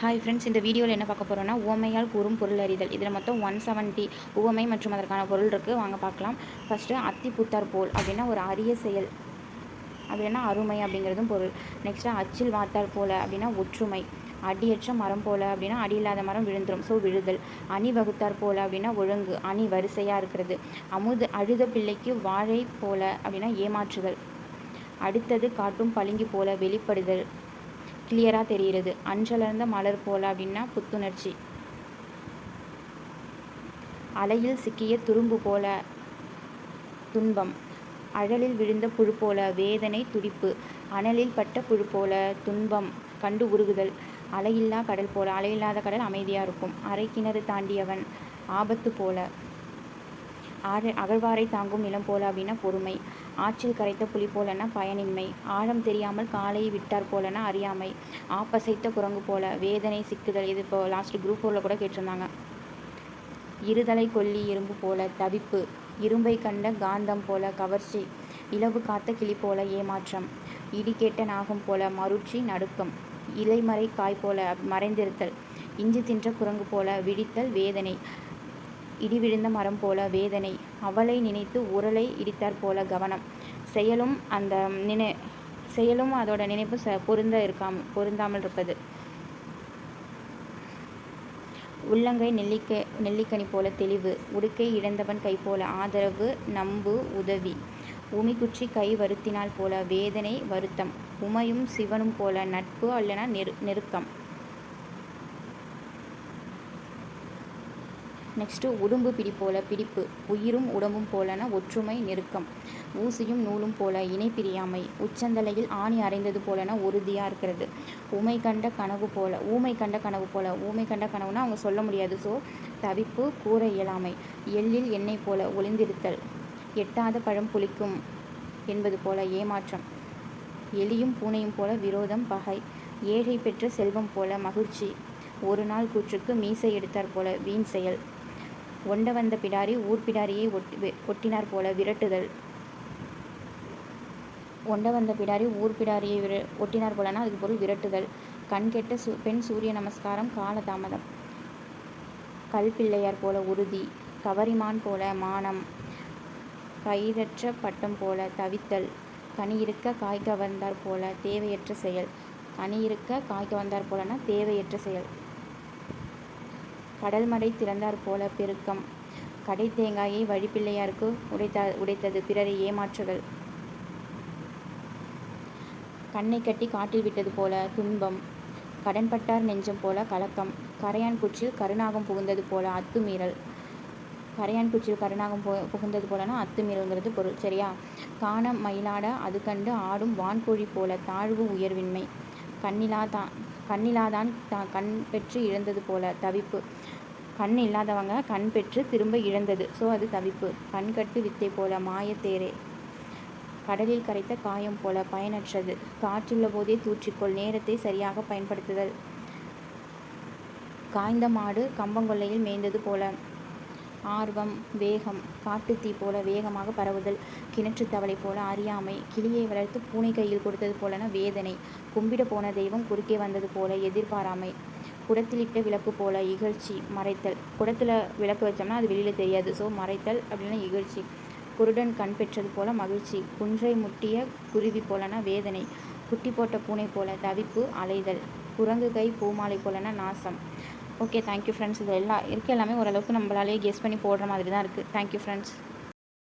Hi friends இந்த வீடியோவில் என்ன பார்க்க போகிறோன்னா உவமையால் கூறும் பொருள் அறிதல். இதில் மொத்தம் ஒன் செவன்ட்டி உவமை மற்றும் அதற்கான பொருள் இருக்குது வாங்க பார்க்கலாம். ஃபஸ்ட்டு அத்தி புத்தார் போல் அப்படின்னா ஒரு அரிய செயல். அப்படின்னா அருமை அப்படிங்கிறதும் பொருள். நெக்ஸ்ட்டு அச்சில் வாத்தார் போல் அப்படின்னா ஒற்றுமை. அடியற்ற மரம் போல் அப்படின்னா அடி இல்லாத மரம் விழுந்துரும். ஸோ விழுதல். அணி வகுத்தார் போல் அப்படின்னா ஒழுங்கு. அணி வரிசையாக இருக்கிறது. அமுது அழுத பிள்ளைக்கு வாழை போல அப்படின்னா ஏமாற்றுதல். அடுத்தது காட்டும் பளிங்கு போல வெளிப்படுதல். கிளியராக தெரிகிறது. அன்றலர்ந்த மலர் போல அப்படின்னா புத்துணர்ச்சி. அலையில் சிக்கிய துரும்பு போல துன்பம். அழலில் விழுந்த புழு போல வேதனை துடிப்பு. அனலில் பட்ட புழு போல துன்பம். கண்டு உருகுதல். அலையில்லா கடல் போல. அலையில்லாத கடல் அமைதியாக இருக்கும். அரை கிணறு தாண்டியவன் ஆபத்து போல. ஆறு அகழ்வாரை தாங்கும் நிலம் போல அப்படின்னா பொறுமை. ஆற்றில் கரைத்த புலி போலன்னா பயனின்மை. ஆழம் தெரியாமல் காலை விட்டார் போலன்னா அறியாமை. ஆப்பசைத்த குரங்கு போல வேதனை சிக்குதல் இது இப்போ லாஸ்ட் குரூப் ஃபோரில் கூட கேட்டிருந்தாங்க. இருதலை கொல்லி இரும்பு போல தவிப்பு இரும்பை கண்ட காந்தம் போல கவர்ச்சி இலவு காத்த கிளி போல ஏமாற்றம் இடி கேட்ட நாகம் போல மருட்சி நடுக்கம் இலைமறை காய் போல மறைந்திருத்தல் இஞ்சி தின்ற குரங்கு போல விழித்தல் வேதனை. இடி விழுந்த மரம் போல வேதனை. அவளை நினைத்து உரலை இடித்தார் போல கவனம். செயலும் அந்த நினை செயலும் அதோட நினைப்பு ச பொருந்த இருக்காம பொருந்தாமல் இருப்பது. உள்ளங்கை நெல்லிக்கை நெல்லிக்கனி போல தெளிவு. உடுக்கை இழந்தவன் கை போல ஆதரவு நம்பு உதவி. உமிக்குச்சி கை வருத்தினால் போல வேதனை வருத்தம். உமையும் சிவனும் போல நட்பு அல்லனா நெரு நெருக்கம். நெக்ஸ்ட்டு உடும்பு பிடி போல பிடிப்பு. உயிரும் உடம்பும் போலன ஒற்றுமை நெருக்கம். ஊசியும் நூலும் போல இணை பிரியாமை. உச்சந்தலையில் ஆணி அரைந்தது போலன உறுதியாக இருக்கிறது. ஊமை கண்ட கனவு போல ஊமை கண்ட கனவு போல. ஊமை கண்ட கனவுனா அவங்க சொல்ல முடியாது. ஸோ தவிப்பு கூற இயலாமை. எள்ளில் எண்ணெய் போல ஒளிந்திருத்தல். எட்டாத பழம் புளிக்கும் என்பது போல ஏமாற்றம். எலியும் பூனையும் போல விரோதம் பகை. ஏழை பெற்ற செல்வம் போல மகிழ்ச்சி. ஒரு நாள் கூற்றுக்கு மீசை எடுத்தார் போல வீண் செயல். ஒண்ட வந்த பிடாரி ஊர் பிடாரியை ஒட்டி ஒட்டினார் போல விரட்டுதல். ஒண்ட வந்த பிடாரி ஊர் பிடாரியை விர ஒட்டினார் போலனா அதுக்கு பொருள் விரட்டுதல். கண் கெட்ட சு பெண் சூரிய நமஸ்காரம் கால தாமதம். கல்பிள்ளையார் போல உறுதி. கவரிமான் போல மானம். கைதற்ற பட்டம் போல தவித்தல். கனி இருக்க காய்க்க வந்தார் போல தேவையற்ற செயல். கனி இருக்க காய்க்க வந்தார் போலனா தேவையற்ற செயல். கடல் மடை திறந்தார் போல பெருக்கம். கடை தேங்காயை வழிப்பிள்ளையாருக்கு உடைத்தா உடைத்தது பிறரை ஏமாற்றுதல். கண்ணை கட்டி காட்டில் விட்டது போல துன்பம். கடன்பட்டார் நெஞ்சம் போல கலக்கம். கரையான் குச்சில் கருணாகம் புகுந்தது போல அத்துமீறல். கரையான் குச்சில் கருணாகம் பு புகுந்தது போலனா அத்துமீறல்ங்கிறது பொருள். சரியா? காண மயிலாட அது கண்டு ஆடும் வான்கோழி போல தாழ்வு உயர்வின்மை. கண்ணிலா தான் கண்ணிலாதான் தான் கண் பெற்று இழந்தது போல தவிப்பு. கண் இல்லாதவங்க கண் பெற்று திரும்ப இழந்தது. ஸோ அது தவிப்பு. கண்கட்டு வித்தை போல மாயத்தேரே கடலில் கரைத்த காயம் போல பயனற்றது. காற்றுள்ள போதே தூற்றிக்கொள். நேரத்தை சரியாக பயன்படுத்துதல். காய்ந்த மாடு கம்பங்கொல்லையில் மேய்ந்தது போல ஆர்வம் வேகம் காட்டுத்தீ போல வேகமாக பரவுதல் கிணற்று தவளை போல அறியாமை கிளியை வளர்த்து பூனை கையில் கொடுத்தது போலன வேதனை கும்பிட போன தெய்வம் குறுக்கே வந்தது போல எதிர்பாராமை குடத்திலிட்ட விளக்கு போல இகழ்ச்சி மறைத்தல். குடத்தில் விளக்கு வச்சோம்னா அது வெளியில் தெரியாது. ஸோ மறைத்தல் அப்படின்னா இகழ்ச்சி. குருடன் கண் பெற்றது போல மகிழ்ச்சி. குன்றை முட்டிய குருவி போலனா வேதனை. குட்டி போட்ட பூனை போல தவிப்பு அலைதல். குரங்கு கை பூமாலை போலனா நாசம். ஓகே தேங்க்யூ ஃப்ரெண்ட்ஸ் இது எல்லாம் இருக்க. எல்லாமே ஓரளவுக்கு நம்மளாலேயே கெஸ் பண்ணி போடுற மாதிரி தான் இருக்குது தேங்க்யூ ஃப்ரெண்ட்ஸ்